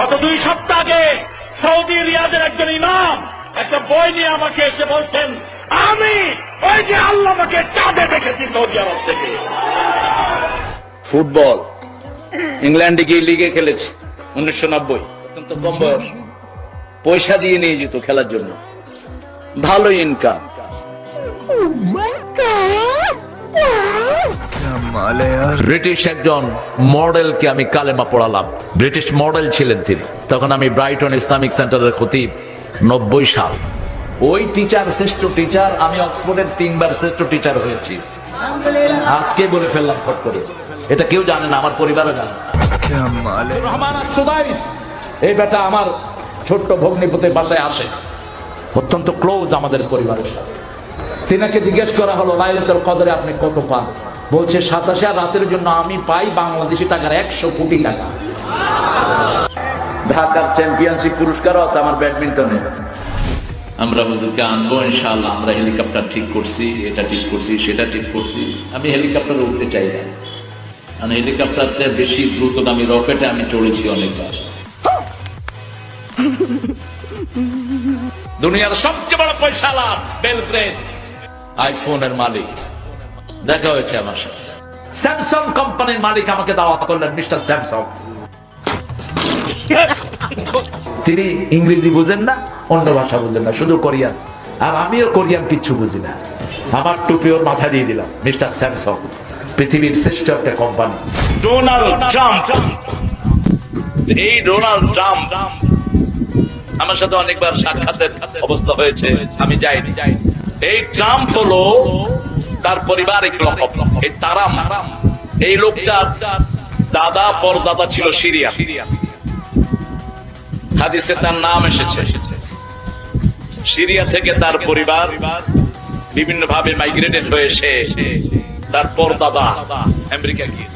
গত দুই সপ্তাহ আগে সৌদি রিয়াদের একজন ইমাম একটা বই নিয়ে আমাকে এসে বলছেন আমি ওই যে আল্লাহ আমাকে চাঁদে দেখেছি সৌদি আরব থেকে। ফুটবল। ইংল্যান্ডে গিয়ে লিগে খেলেছি উনিশশো নব্বই। অত্যন্ত কম বয়স। পয়সা দিয়ে নিয়ে যেত খেলার জন্য। ভালো ইনকাম ব্রিটিশ একজন মডেলকে আমি কালেমা পড়ালাম। ব্রিটিশ মডেল ছিলেন তিনি। তখন আমি ব্রাইটন ইসলামিক সেন্টারের খতিব নব্বই সাল। ওই টিচার শ্রেষ্ঠ টিচার আমি অক্সফোর্ডের তিনবার শ্রেষ্ঠ টিচার হয়েছি। আজকে বলে ফেললাম ফট করে। এটা কেউ জানে না আমার পরিবারও জানে। রহমান এই বেটা আমার ছোট্ট ভগ্নিপতির বাসায় আসে। অত্যন্ত ক্লোজ আমাদের পরিবারের সাথে। তিনাকে জিজ্ঞেস করা হলো লাইলাতুল কদরে আপনি কত পান? বলছে সাতাশে আর রাতের জন্য আমি পাই বাংলাদেশি টাকার একশো কোটি টাকা। ঢাকার চ্যাম্পিয়নশিপ পুরস্কারও আছে আমার ব্যাডমিন্টনে। আমরা হুজুরকে আনব ইনশাআল্লাহ আমরা হেলিকপ্টার ঠিক করছি এটা ঠিক করছি সেটা ঠিক করছি। আমি হেলিকপ্টারে উঠতে চাই না। কারণ হেলিকপ্টারতে বেশি দ্রুতগামী রকেটে আমি চড়েছি অনেকবার। দুনিয়ার সবচেয়ে বড় পয়সা লাভ বেলগ্রেড আইফোনের মালিক। দেখা হয়েছে আমার সাথে। স্যামসাং কোম্পানির মালিক আমাকে দাওয়াত করলেন মিস্টার স্যামসাং তিনি ইংরেজি বুঝেন না অন্য ভাষা বুঝেন না শুধু কোরিয়ান। আর আমিও কোরিয়ান কিচ্ছু বুঝি না। আমার টুপি ওর মাথা দিয়ে দিলাম মিস্টার স্যামসং পৃথিবীর শ্রেষ্ঠ একটা কোম্পানি ডোনাল্ড ট্রাম্প এই ডোনাল্ড ট্রাম্প আমার সাথে অনেকবার সাক্ষাতের অবস্থা হয়েছে আমি যাইনি। এই ট্রাম্প হলো তার পারিবারিক লকব এই তারাম, এই লোকটা দাদা, পরদাদা ছিল সিরিয়া। হাদিসে তার নাম এসেছে। সিরিয়া থেকে তার পরিবার বিভিন্ন ভাবে মাইগ্রেটেড হয়ে এসে তার পরদাদা আমেরিকা গিয়েছে।